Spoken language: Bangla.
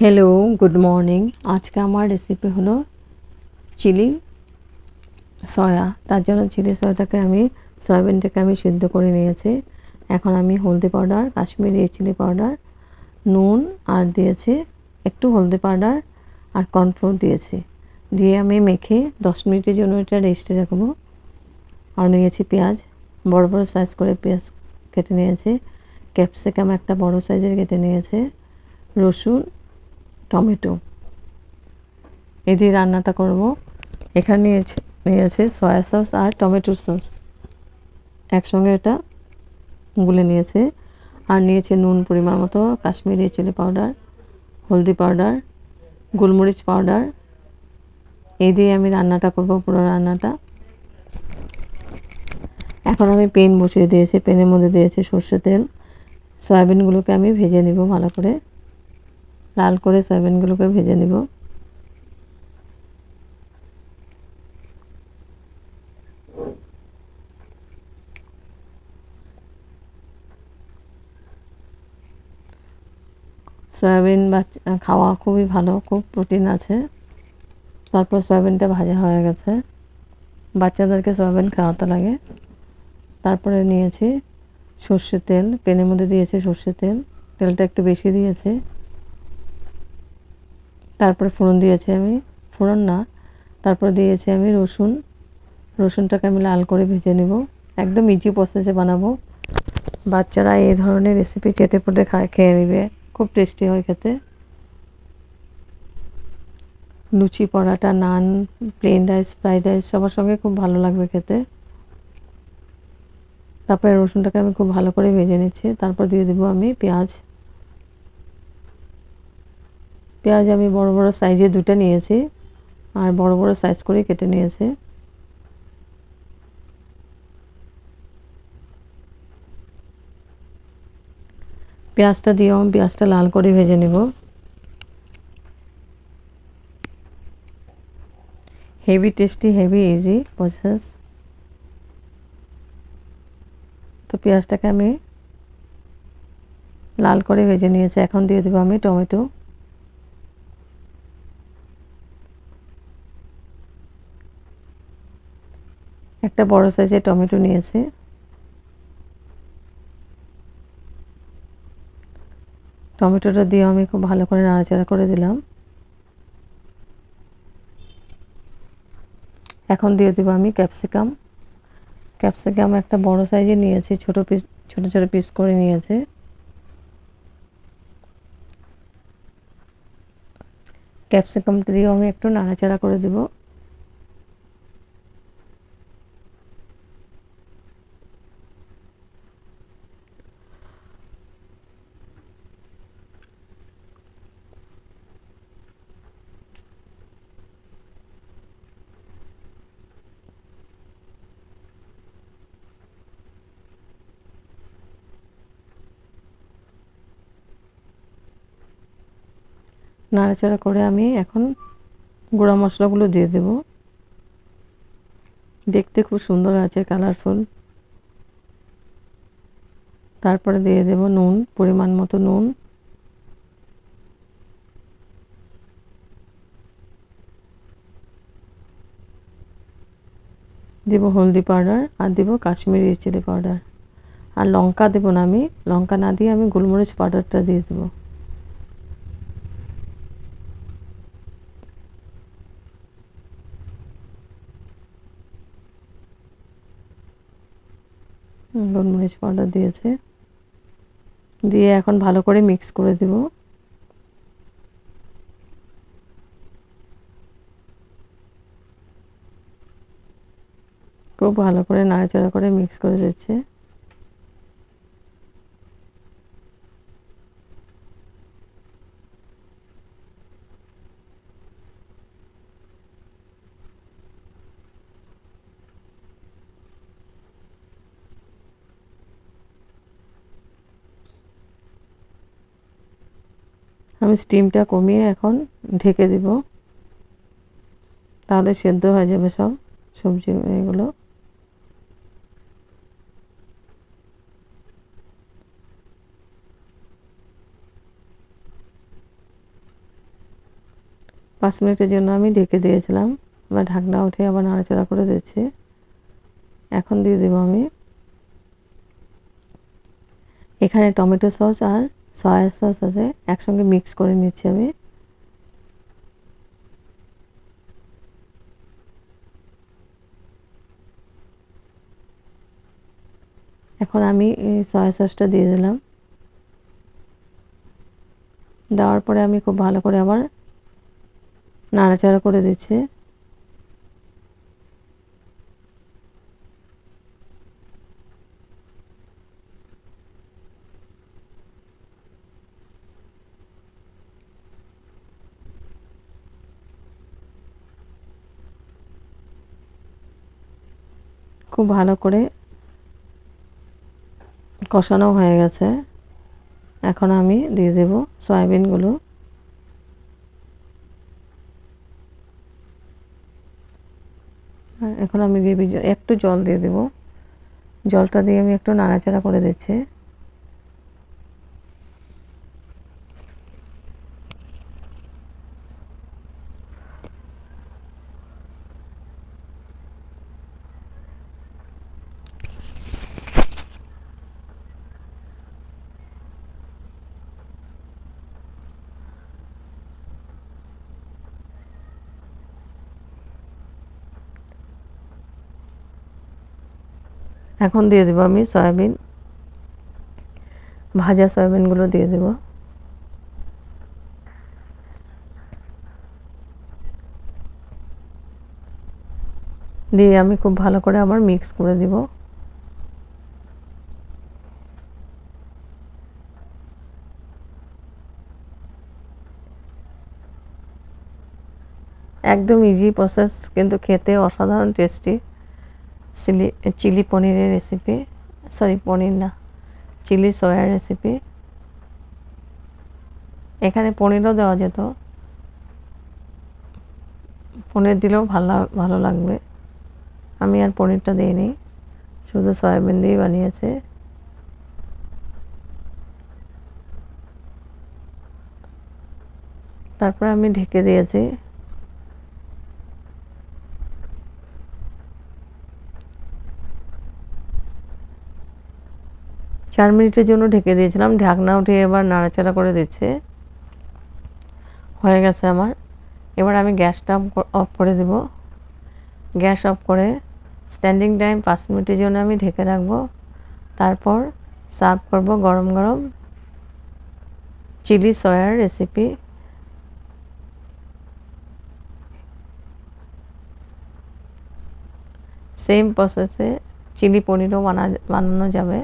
হ্যালো গুড মর্নিং আজকে আমার রেসিপি হলো চিলি সয়া তার জন্য চিলি সয়াটাকে আমি সয়াবিনটাকে আমি সিদ্ধ করে নিয়েছি। এখন আমি হলদি পাউডার কাশ্মীরি চিলি পাউডার নুন আর দিয়েছি একটু হলদি পাউডার আর কর্নফ্লোর দিয়েছি। দিয়ে আমি মেখে দশ মিনিটের জন্য এটা রেস্টে রাখব। আর নিয়েছি পেঁয়াজ। বড় বড় সাইজ করে পেঁয়াজ কেটে নিয়েছি। ক্যাপসিকাম একটা বড় সাইজের কেটে নিয়েছে। রসুন টমেটো। এ দিয়ে রান্নাটা করব। এখানে নিয়েছে নিয়েছে সয়া সস আর টমেটো সস। একসঙ্গে এটা গুলে নিয়েছে। আর নিয়েছে নুন পরিমাণ মতো, কাশ্মীরি চিলি পাউডার, হলদি পাউডার, গোলমরিচ পাউডার। এই দিয়ে আমি রান্নাটা করব, পুরো রান্নাটা। এখন আমি পেন বসিয়ে দিয়েছি। পেনের মধ্যে দিয়েছি সর্ষে তেল। সয়াবিনগুলোকে আমি ভেজে নিব ভালো করে। লাল করে সয়াবিনগুলোকে ভেজে নিব। সয়াবিন বাচ্চা খাওয়া খুবই ভালো, খুব প্রোটিন আছে। তারপর সয়াবিনটা ভাজা হয়ে গেছে। বাচ্চাদেরকে সয়াবিন খাওয়াতে লাগে। তারপরে নিয়েছি সর্ষের তেল। পেনের মধ্যে দিয়েছে সর্ষের তেল। তেলটা একটু বেশি দিয়েছে। তারপরে ফোড়ন দিয়েছি আমি। ফোড়ন না, তারপর দিয়েছি আমি রসুন। রসুনটাকে আমি লাল করে ভেজে নেব। একদম ইজি প্রসেসে বানাবো। বাচ্চারা এই ধরনের রেসিপি চেটে পুটে খায়, খেয়ে নেবে। খুব টেস্টি হয় খেতে। Luchi paratha, naan plain rice fried rice সবার সঙ্গে খুব ভালো লাগবে খেতে। তারপরে রসুনটাকে আমি খুব ভালো করে ভেজে নিচ্ছি। তারপর দিয়ে দেবো আমি পেঁয়াজ। পেঁয়াজ আমি বড় বড় সাইজে দুটো নিয়েছি আর বড় বড় সাইজ করে কেটে নিয়েছি। পেঁয়াজটা দিয়েও আমি পেঁয়াজটা লাল করে ভেজে নেব। Heavy tasty heavy easy process তো পেঁয়াজটাকে আমি লাল করে ভেজে নিয়েছি। এখন দিয়ে দেবো আমি টমেটো। একটা বড় সাইজের টমেটো নিয়েছি। টমেটোটা দিয়ে আমি খুব ভালো করে নাড়াচাড়া করে দিলাম। এখন দিয়ে দেবো আমি ক্যাপসিকাম। ক্যাপসিকাম একটা বড় সাইজে নিয়েছি, ছোট পিস, ছোটো ছোটো পিস করে নিয়েছে। ক্যাপসিকামটা দিয়েও আমি একটু নাড়াচাড়া করে দেবো। নাড়াচাড়া করে আমি এখন গুঁড়া মশলাগুলো দিয়ে দেব। দেখতে খুব সুন্দর আছে কালারফুল। তারপরে দিয়ে দেব নুন, পরিমাণ মতো নুন। দেব হলদি পাউডার আর দেব কাশ্মীরি চিলি পাউডার। আর লঙ্কা দেবো না আমি, লঙ্কা না দিয়ে আমি গোলমরিচ পাউডারটা দিয়ে দেবো। গোলমরিচ পাউডার দিয়েছে। দিয়ে এখন ভালো করে মিক্স করে দেব। খুব ভালো করে নাড়াচাড়া করে মিক্স করে দিচ্ছে। আমি স্টিমটা কমিয়ে এখন ঢেকে দিব। তাহলে সেদ্ধ হয়ে যাবে সব সবজি এগুলো। পাঁচ মিনিটের জন্য আমি ঢেকে দিয়েছিলাম। এবার ঢাকনা উঠে আবার নাড়াচাড়া করে দিচ্ছি। এখন দিয়ে দেবো আমি। এখানে টমেটো সস আর সয়া সস আছে, একসঙ্গে মিক্স করে নিচ্ছি আমি। এখন আমি সয়া সসটা দিয়ে দিলাম। দেওয়ার পরে আমি খুব ভালো করে আবার নাড়াচাড়া করে দিচ্ছি। খুব ভালো করে কষানো হয়ে গেছে। এখন আমি দিয়ে দেব সয়াবিনগুলো। এখন আমি গ্রেভি একটু জল দিয়ে দেব। জলটা দিয়ে আমি একটু নাড়াচাড়া করে দিচ্ছি। এখন দিয়ে দেবো আমি সয়াবিন, ভাজা সয়াবিনগুলো দিয়ে দেব। দিয়ে আমি খুব ভালো করে আবার মিক্স করে দিব। একদম ইজি প্রসেস কিন্তু খেতে অসাধারণ টেস্টি চিলি চিলি পনিরের রেসিপি সরি পনির না, চিলি সয়ার রেসিপি এখানে পনিরও দেওয়া যেত। পনির দিলেও ভালো ভালো লাগবে। আমি আর পনিরটা দিইনি, শুধু সয়াবিন দিয়েই বানিয়েছে। তারপর আমি ঢেকে দিয়েছি। চার মিনিটের জন্য ঢেকে দিয়েছিলাম। ঢাকনা উঠে এবার নাড়াচাড়া করে দিচ্ছে। হয়ে গেছে আমার। এবার আমি গ্যাসটা অফ করে দেব। গ্যাস অফ করে স্ট্যান্ডিং টাইম পাঁচ মিনিটের জন্য আমি ঢেকে রাখব। তারপর সার্ভ করব গরম গরম চিলি সয়ার রেসিপি। সেম প্রসেসে চিলি পনিরও বানা বানানো যাবে।